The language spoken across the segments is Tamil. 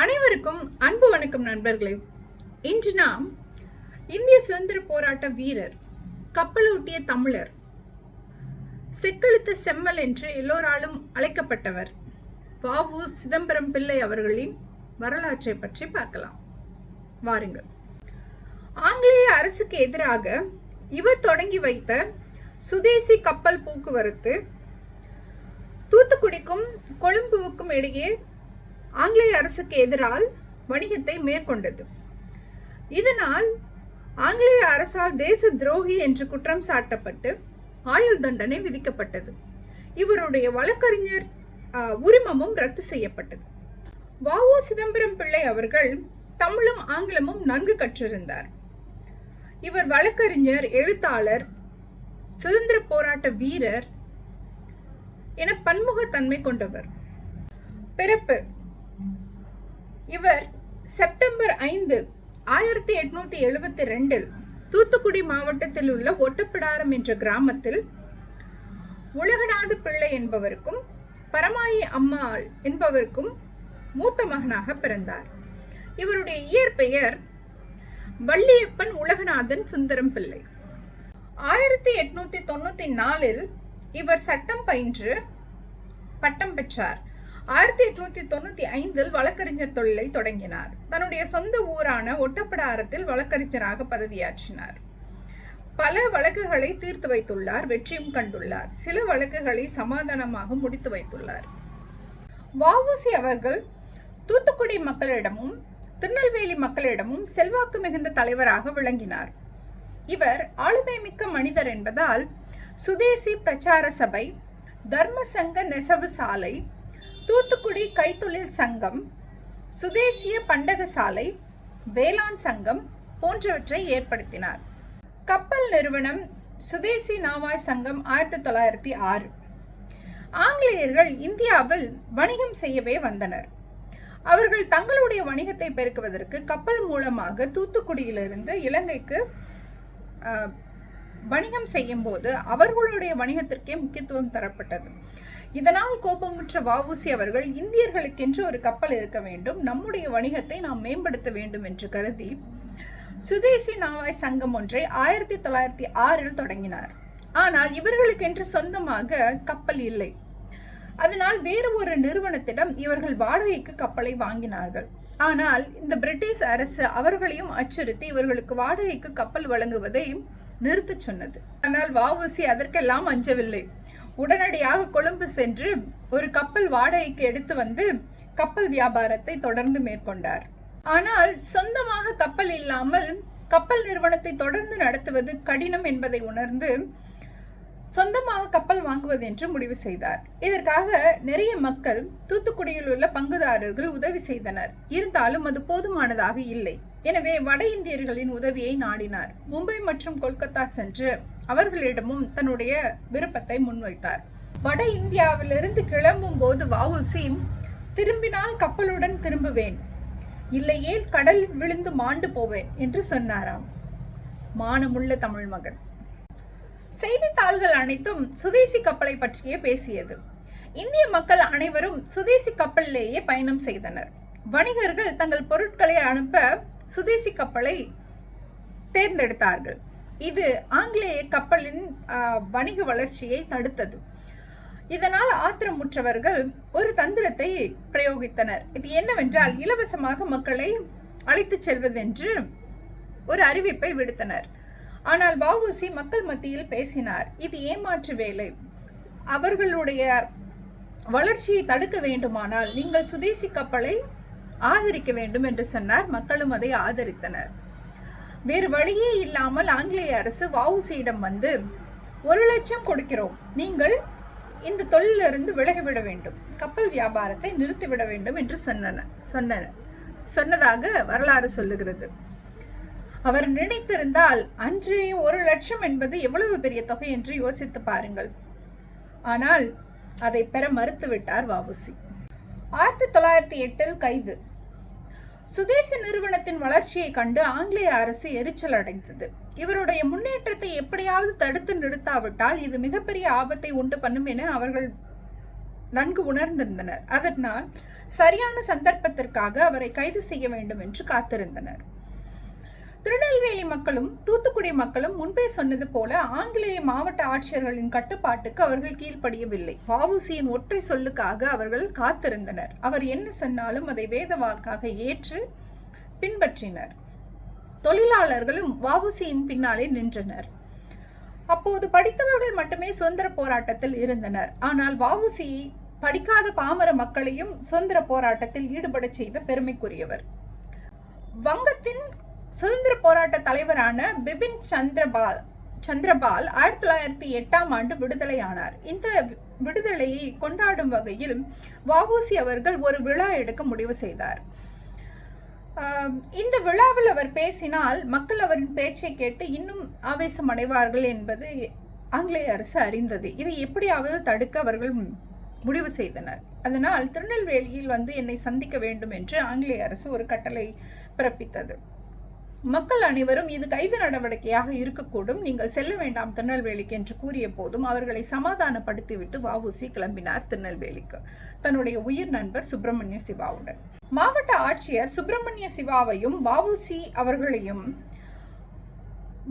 அனைவருக்கும் அன்பு வணக்கம் நண்பர்களே. இன்று நாம் இந்திய சுதந்திர போராட்ட வீரர் கப்பலூட்டிய தமிழர் செக்கெழுத்த செம்மல் என்று எல்லோராலும் அழைக்கப்பட்டவர் வாவு சிதம்பரம் பிள்ளை அவர்களின் வரலாற்றை பற்றி பார்க்கலாம். வாருங்கள். ஆங்கிலேய அரசுக்கு எதிராக இவர் தொடங்கி வைத்த சுதேசி கப்பல் போக்குவரத்து தூத்துக்குடிக்கும் கொழும்புவுக்கும் இடையே ஆங்கிலேய அரசுக்கு எதிரால் வணிகத்தை மேற்கொண்டது. இதனால் ஆங்கிலேய அரசால் தேச துரோகி என்று குற்றம் சாட்டப்பட்டு ஆயுள் தண்டனை விதிக்கப்பட்டது. இவருடைய வழக்கறிஞர் உரிமமும் ரத்து செய்யப்பட்டது. வஉ சிதம்பரம் பிள்ளை அவர்கள் தமிழும் ஆங்கிலமும் நன்கு கற்றிருந்தார். இவர் வழக்கறிஞர் எழுத்தாளர் சுதந்திர போராட்ட வீரர் என பன்முகத்தன்மை கொண்டவர். பிறப்பு இவர் செப்டம்பர் ஐந்து ஆயிரத்தி எட்நூத்தி எழுபத்தி ரெண்டில் தூத்துக்குடி மாவட்டத்தில் உள்ள ஒட்டப்பிடாரம் என்ற கிராமத்தில் உலகநாத பிள்ளை என்பவருக்கும் பரமாயி அம்மாள் என்பவருக்கும் மூத்த மகனாக பிறந்தார். இவருடைய இயற்பெயர் வள்ளியப்பன் உலகநாதன் சுந்தரம் பிள்ளை. ஆயிரத்தி எட்நூத்தி தொண்ணூத்தி நாலில் இவர் சட்டம் பயின்று பட்டம் பெற்றார். ஆயிரத்தி எட்நூத்தி தொண்ணூத்தி ஐந்தில் வழக்கறிஞர் தொழிலை தொடங்கினார். தன்னுடைய சொந்த ஊரான ஒட்டப்பிடாரத்தில் வழக்கறிஞராக பதவியாற்றினார். பல வழக்குகளை தீர்த்து வைத்துள்ளார் வெற்றியும் கண்டுள்ளார். சில வழக்குகளை சமாதானமாக முடித்து வைத்துள்ளார். வவுசி அவர்கள் தூத்துக்குடி மக்களிடமும் திருநெல்வேலி மக்களிடமும் செல்வாக்கு மிகுந்த தலைவராக விளங்கினார். இவர் ஆளுமை மிக்க மனிதர் என்பதால் சுதேசி பிரச்சார சபை தர்ம சங்க நெசவு சாலை தூத்துக்குடி கைத்தொழில் சங்கம் சுதேசிய பண்டக சாலை வேளாண் சங்கம் போன்றவற்றை ஏற்படுத்தினார். கப்பல் நிறுவனம் சுதேசி நாவாய் சங்கம் ஆயிரத்தி தொள்ளாயிரத்தி ஆறு. ஆங்கிலேயர்கள் இந்தியாவில் வணிகம் செய்யவே வந்தனர். அவர்கள் தங்களுடைய வணிகத்தை பெருக்குவதற்கு கப்பல் மூலமாக தூத்துக்குடியிலிருந்து இலங்கைக்கு வணிகம் செய்யும் போது அவர்களுடைய வணிகத்திற்கே முக்கியத்துவம் தரப்பட்டது. இதனால் கோபமுற்ற வஉசி அவர்கள் இந்தியர்களுக்கென்று ஒரு கப்பல் இருக்க வேண்டும் நம்முடைய வணிகத்தை நாம் மேம்படுத்த வேண்டும் என்று கருதி சுதேசி நாவாய் சங்கம் ஒன்றை ஆயிரத்தி தொள்ளாயிரத்தி ஆறில் தொடங்கினார். ஆனால் இவர்களுக்கென்று சொந்தமாக கப்பல் இல்லை. அதனால் வேறு ஒரு நிறுவனத்திடம் இவர்கள் வாடகைக்கு கப்பலை வாங்கினார்கள். ஆனால் இந்த பிரிட்டிஷ் அரசு அவர்களையும் அச்சுறுத்தி இவர்களுக்கு வாடகைக்கு கப்பல் வழங்குவதை நிறுத்தச் சொன்னது. ஆனால் வஉசி அதற்கெல்லாம் அஞ்சவில்லை. உடனடியாக கொழும்பு சென்று ஒரு கப்பல் வாடகைக்கு எடுத்து வந்து கப்பல் வியாபாரத்தை தொடர்ந்து மேற்கொண்டார். ஆனால் சொந்தமாக கப்பல் இல்லாமல் கப்பல் நிறுவனத்தை தொடர்ந்து நடத்துவது கடினம் என்பதை உணர்ந்து சொந்தமாக கப்பல் வாங்குவது என்று முடிவு செய்தார். இதற்காக நிறைய மக்கள் தூத்துக்குடியில் உள்ள பங்குதாரர்கள் உதவி செய்தனர். இருந்தாலும் அது போதுமானதாக இல்லை. எனவே வட இந்தியர்களின் உதவியை நாடினார். மும்பை மற்றும் கொல்கத்தா சென்று அவர்களிடமும் தன்னுடைய விருப்பத்தை முன்வைத்தார். வட இந்தியாவிலிருந்து கிளம்பும் போது வஉசி திரும்பினால் கப்பலுடன் திரும்புவேன். இல்லையேல் கடல் விழுந்து மாண்டு போவேன் என்று சொன்னாராம். மானமுள்ள தமிழ் மகன். செய்தித்தாள்கள் அனைத்தும் சுதேசி கப்பலை பற்றியே பேசியது. இந்திய மக்கள் அனைவரும் சுதேசி கப்பலிலேயே பயணம் செய்தனர். வணிகர்கள் தங்கள் பொருட்களை அனுப்ப சுதேசி கப்பலை தேர்ந்தெடுத்தார்கள். இது ஆங்கிலேய கப்பலின் வணிக வளர்ச்சியை தடுத்தது. இதனால் ஆத்திரமுற்றவர்கள் ஒரு தந்திரத்தை பிரயோகித்தனர். இது என்னவென்றால் இலவசமாக மக்களை அழைத்துச் செல்வதென்று ஒரு அறிவிப்பை விடுத்தனர். ஆனால் வஉசி மக்கள் மத்தியில் பேசினார் இது ஏமாற்று வேலை. அவர்களுடைய வளர்ச்சியை தடுக்க வேண்டுமானால் நீங்கள் சுதேசி கப்பலை ஆதரிக்க வேண்டும் என்று சொன்னார். மக்களும் அதை ஆதரித்தனர். வேறு வழியே இல்லாமல் ஆங்கிலேய அரசு வவுசியிடம் வந்து ஒரு லட்சம் கொடுக்கிறோம். நீங்கள் இந்த தொழிலிருந்து விலகிவிட வேண்டும். கப்பல் வியாபாரத்தை நிறுத்திவிட வேண்டும் என்று சொன்னன சொன்னன சொன்னதாக வரலாறு சொல்லுகிறது. அவர் நினைத்திருந்தால் அன்றைய ஒரு லட்சம் என்பது எவ்வளவு பெரிய தொகை என்று யோசித்து பாருங்கள். ஆனால் அதை பெற மறுத்துவிட்டார் வஉசி. ஆயிரத்தி தொள்ளாயிரத்தி எட்டில் கைது. சுதேச நிறுவனத்தின் வளர்ச்சியை கண்டு ஆங்கிலேய அரசு எரிச்சல் அடைந்தது. இவருடைய முன்னேற்றத்தை எப்படியாவது தடுத்து நிறுத்தாவிட்டால் இது மிகப்பெரிய ஆபத்தை உண்டு பண்ணும் என அவர்கள் நன்கு உணர்ந்திருந்தனர். அதனால் சரியான சந்தர்ப்பத்திற்காக அவரை கைது செய்ய வேண்டும் என்று காத்திருந்தனர். திருநெல்வேலி மக்களும் தூத்துக்குடி மக்களும் முன்பே சொன்னது போல ஆங்கிலேய மாவட்ட ஆட்சியர்களின் கட்டுப்பாட்டுக்கு அவர்கள் கீழ்ப்படியவில்லை. வாவுசியின் ஒற்றை சொல்லுக்காக அவர்கள் காத்திருந்தனர். அவர் என்ன சொன்னாலும் அதை வேத வாக்காக ஏற்று பின்பற்றினர். தொழிலாளர்களும் வாவுசியின் பின்னாலே நின்றனர். அப்போது படித்தவர்கள் மட்டுமே சுதந்திர போராட்டத்தில் இருந்தனர். ஆனால் வாவுசி படிக்காத பாமர மக்களையும் சுதந்திர போராட்டத்தில் ஈடுபட செய்த பெருமைக்குரியவர். வங்கத்தின் சுதந்திர போராட்ட தலைவரான பிபின் சந்திரபால் சந்திரபால் ஆயிரத்தி தொள்ளாயிரத்தி எட்டாம் ஆண்டு விடுதலையானார். இந்த விடுதலையை கொண்டாடும் வகையில் வவுசி அவர்கள் ஒரு விழா எடுக்க முடிவு செய்தார். இந்த விழாவில் அவர் பேசினால் மக்கள் அவரின் பேச்சை கேட்டு இன்னும் ஆவேசம் அடைவார்கள் என்பது ஆங்கிலேய அரசு அறிந்தது. இதை எப்படியாவது தடுக்க அவர்கள் முடிவு செய்தனர். அதனால் திருநெல்வேலியில் வந்து என்னை சந்திக்க வேண்டும் என்று ஆங்கிலேய அரசு ஒரு கட்டளை பிறப்பித்தது. மக்கள் அனைவரும் இது கைது நடவடிக்கையாக இருக்கக்கூடும். நீங்கள் செல்ல வேண்டாம் திருநெல்வேலிக்கு என்று கூறிய போதும் அவர்களை சமாதானப்படுத்திவிட்டு வவுசி கிளம்பினார் திருநெல்வேலிக்கு. தன்னுடைய உயிர் நண்பர் சுப்பிரமணிய சிவாவுடன். மாவட்ட ஆட்சியர் சுப்பிரமணிய சிவாவையும் வவுசி அவர்களையும்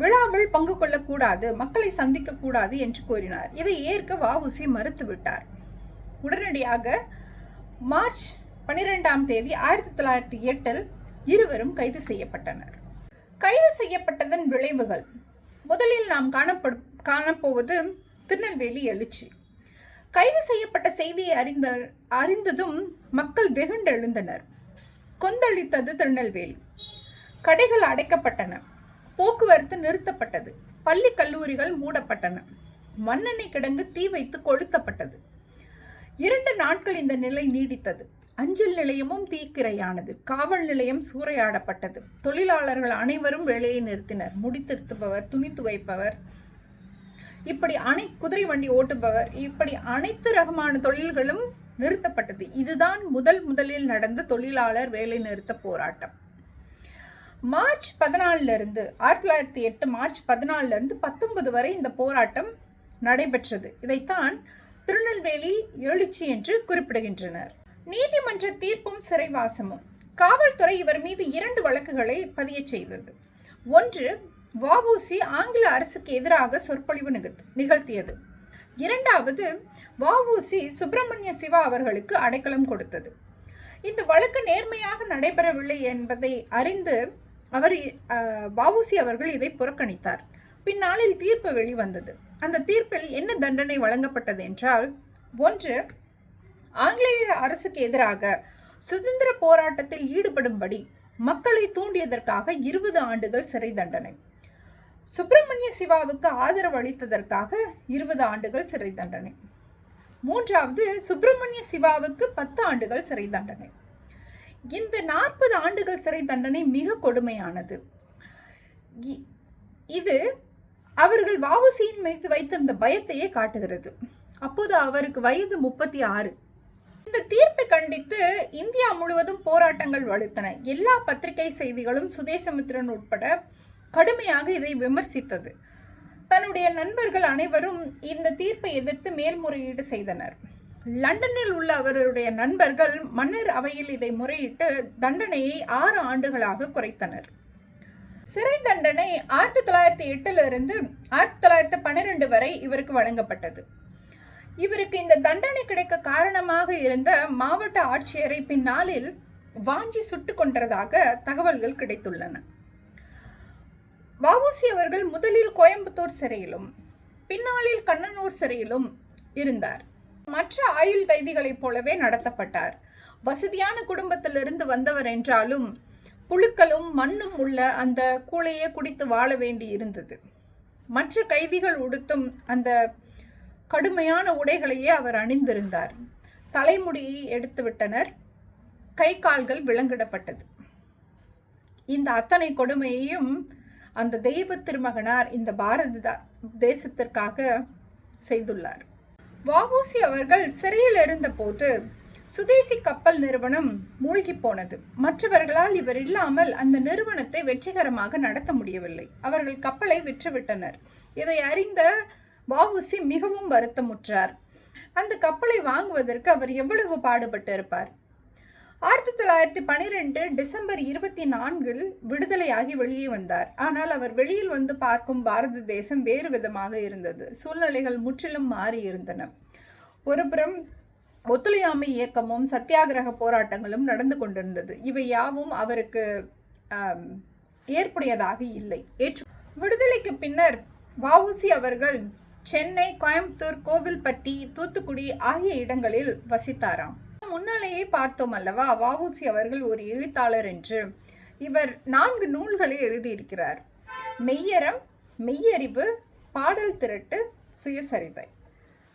விழாவில் பங்கு கொள்ளக்கூடாது மக்களை சந்திக்க கூடாது என்று கூறினார். இதை ஏற்க வவுசி மறுத்துவிட்டார். உடனடியாக மார்ச் பனிரெண்டாம் தேதி ஆயிரத்தி தொள்ளாயிரத்தி எட்டில் இருவரும் கைது செய்யப்பட்டனர். கைது செய்யப்பட்டதன் விளைவுகள். முதலில் நாம் காணப்படும் காணப்போவது திருநெல்வேலி எழுச்சி. கைது செய்யப்பட்ட செய்தியை அறிந்த அறிந்ததும் மக்கள் வெகுண்டு எழுந்தனர். கொந்தளித்தது திருநெல்வேலி. கடைகள் அடைக்கப்பட்டன. போக்குவரத்து நிறுத்தப்பட்டது. பள்ளி கல்லூரிகள் மூடப்பட்டன. மண்ணெண்ணெய் கிடங்கு தீ வைத்து கொளுத்தப்பட்டது. இரண்டு நாட்கள் இந்த நிலை நீடித்தது. அஞ்சல் நிலையமும் தீக்கிரையானது. காவல் நிலையம் சூறையாடப்பட்டது. தொழிலாளர்கள் அனைவரும் வேலையை நிறுத்தினர். முடித்திருத்துபவர் துணி துவைப்பவர். இப்படி அனை குதிரை வண்டி ஓட்டுபவர். இப்படி அனைத்து ரகமான தொழில்களும் நிறுத்தப்பட்டது. இதுதான் முதல் முதலில் நடந்த தொழிலாளர் வேலை நிறுத்த போராட்டம். மார்ச் பதினாலிருந்து ஆயிரத்தி தொள்ளாயிரத்தி எட்டு மார்ச் பதினாலிருந்து பத்தொன்பது வரை இந்த போராட்டம் நடைபெற்றது. இதைத்தான் திருநெல்வேலி எழுச்சி என்று குறிப்பிடுகின்றனர். நீதிமன்ற தீர்ப்பும் சிறைவாசமும். காவல்துறை இவர் மீது இரண்டு வழக்குகளை பதிய செய்தது. ஒன்று வவுசி ஆங்கில அரசுக்கு எதிராக சொற்பொழிவு நிகழ்த்தியது. இரண்டாவது வவுசி சுப்பிரமணிய சிவா அவர்களுக்கு அடைக்கலம் கொடுத்தது. இந்த வழக்கு நேர்மையாக நடைபெறவில்லை என்பதை அறிந்து அவர் வவுசி அவர்கள் இதை புறக்கணித்தார். பின்னாளில் தீர்ப்பு வெளிவந்தது. அந்த தீர்ப்பில் என்ன தண்டனை வழங்கப்பட்டது என்றால் ஒன்று ஆங்கிலேய அரசுக்கு எதிராக சுதந்திர போராட்டத்தில் ஈடுபடும்படி மக்களை தூண்டியதற்காக இருபது ஆண்டுகள் சிறை தண்டனை. சுப்பிரமணிய சிவாவுக்கு ஆதரவு அளித்ததற்காக இருபது ஆண்டுகள் சிறை தண்டனை. மூன்றாவது சுப்பிரமணிய சிவாவுக்கு பத்து ஆண்டுகள் சிறை தண்டனை. இந்த நாற்பது ஆண்டுகள் சிறை தண்டனை மிக கொடுமையானது. இது அவர்கள் வாவுசியின் மீது வைத்திருந்த பயத்தையே காட்டுகிறது. அப்போது அவருக்கு வயது முப்பத்தி ஆறு. இந்த தீர்ப்பை கண்டித்து இந்தியா முழுவதும் போராட்டங்கள் வலுத்தன. எல்லா பத்திரிகை செய்திகளும் சுதேசமித்ரன் உட்பட கடுமையாக இதை விமர்சித்தது. தன்னுடைய நண்பர்கள் அனைவரும் இந்த தீர்ப்பை எதிர்த்து மேல்முறையீடு செய்தனர். லண்டனில் உள்ள அவருடைய நண்பர்கள் மன்னர் அவையில் இதை முறையிட்டு தண்டனையை ஆறு ஆண்டுகளாக குறைத்தனர். சிறை தண்டனை ஆயிரத்தி தொள்ளாயிரத்தி எட்டிலிருந்து ஆயிரத்தி தொள்ளாயிரத்தி பன்னிரெண்டு வரை இவருக்கு வழங்கப்பட்டது. இவருக்கு இந்த தண்டனை கிடைக்க காரணமாக இருந்த மாவட்ட ஆட்சியரை பின்னாளில் வாஞ்சி சுட்டு கொன்றதாக தகவல்கள் கிடைத்துள்ளன. வவுசி அவர்கள் முதலில் கோயம்புத்தூர் சிறையிலும் பின்னாளில் கண்ணனூர் சிறையிலும் இருந்தார். மற்ற ஆயுள் கைதிகளைப் போலவே நடத்தப்பட்டார். வசதியான குடும்பத்திலிருந்து வந்தவர் என்றாலும் புழுக்களும் மண்ணும் உள்ள அந்த கூளையே குடித்து வாழ வேண்டி இருந்தது மற்ற கைதிகள் உடுத்தும் அந்த கடுமையான உடைகளையே அவர் அணிந்திருந்தார். தலைமுடியை எடுத்துவிட்டனர் கை கால்கள் விலங்கிடப்பட்டது. இந்த அத்தனை கொடுமையையும் அந்த தெய்வ திருமகனார் இந்த பாரத தேசத்திற்காக செய்துள்ளார். வவுசி அவர்கள் சிறையில் இருந்தபோது சுதேசி கப்பல் நிறுவனம் மூழ்கி போனது. மற்றவர்களால் இவர் இல்லாமல் அந்த நிறுவனத்தை வெற்றிகரமாக நடத்த முடியவில்லை. அவர்கள் கப்பலை விற்றுவிட்டனர். இதை அறிந்த வவுசி மிகவும் வருத்தமுற்றார். அந்த கப்பலை வாங்குவதற்கு அவர் எவ்வளவு பாடுபட்டிருப்பார்? ஆயிரத்தி தொள்ளாயிரத்தி பனிரெண்டு டிசம்பர் இருபத்தி நான்கில் விடுதலையாகி வெளியே வந்தார். ஆனால் அவர் வெளியில் வந்து பார்க்கும் பாரத தேசம் வேறு விதமாக இருந்தது. சூழ்நிலைகள் முற்றிலும் மாறி இருந்தன ஒருபுறம் ஒத்துழையாமை இயக்கமும் சத்தியாகிரக போராட்டங்களும் நடந்து கொண்டிருந்தது. இவை யாவும் அவருக்கு ஏற்புடையதாக இல்லை. ஏற்று விடுதலைக்கு பின்னர் வவுசி அவர்கள் சென்னை கோயம்புத்தூர் கோவில்பட்டி தூத்துக்குடி ஆகிய இடங்களில் வசித்தாராம். முன்னாலேயே பார்த்தோம் அல்லவா வஉசி அவர்கள் ஒரு எழுத்தாளர் என்று. இவர் நான்கு நூல்களை எழுதியிருக்கிறார். மெய்யறம் மெய்யறிவு பாடல் திரட்டு சுயசரிதை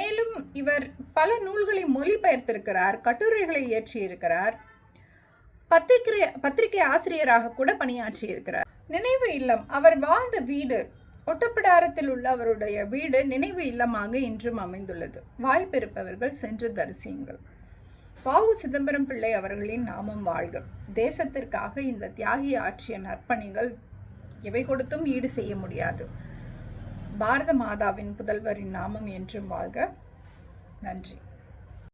மேலும் இவர் பல நூல்களை மொழிபெயர்த்திருக்கிறார் கட்டுரைகளை இயற்றியிருக்கிறார். பத்திரிகை பத்திரிகை ஆசிரியராக கூட பணியாற்றியிருக்கிறார். நினைவு இல்லம் அவர் வாழ்ந்த வீடு ஒட்டப்பிடாரத்தில் உள்ள அவருடைய வீடு நினைவு இல்லமாக இன்றும் அமைந்துள்ளது. வாய்ப்பிருப்பவர்கள் சென்று தரிசியுங்கள். வாவு சிதம்பரம் பிள்ளை அவர்களின் நாமம் வாழ்க. தேசத்திற்காக இந்த தியாகி ஆற்றிய நற்பணிகள் எவை கொடுத்தும் ஈடு செய்ய முடியாது. பாரத மாதாவின் புதல்வரின் நாமம் என்றும் வாழ்க. நன்றி.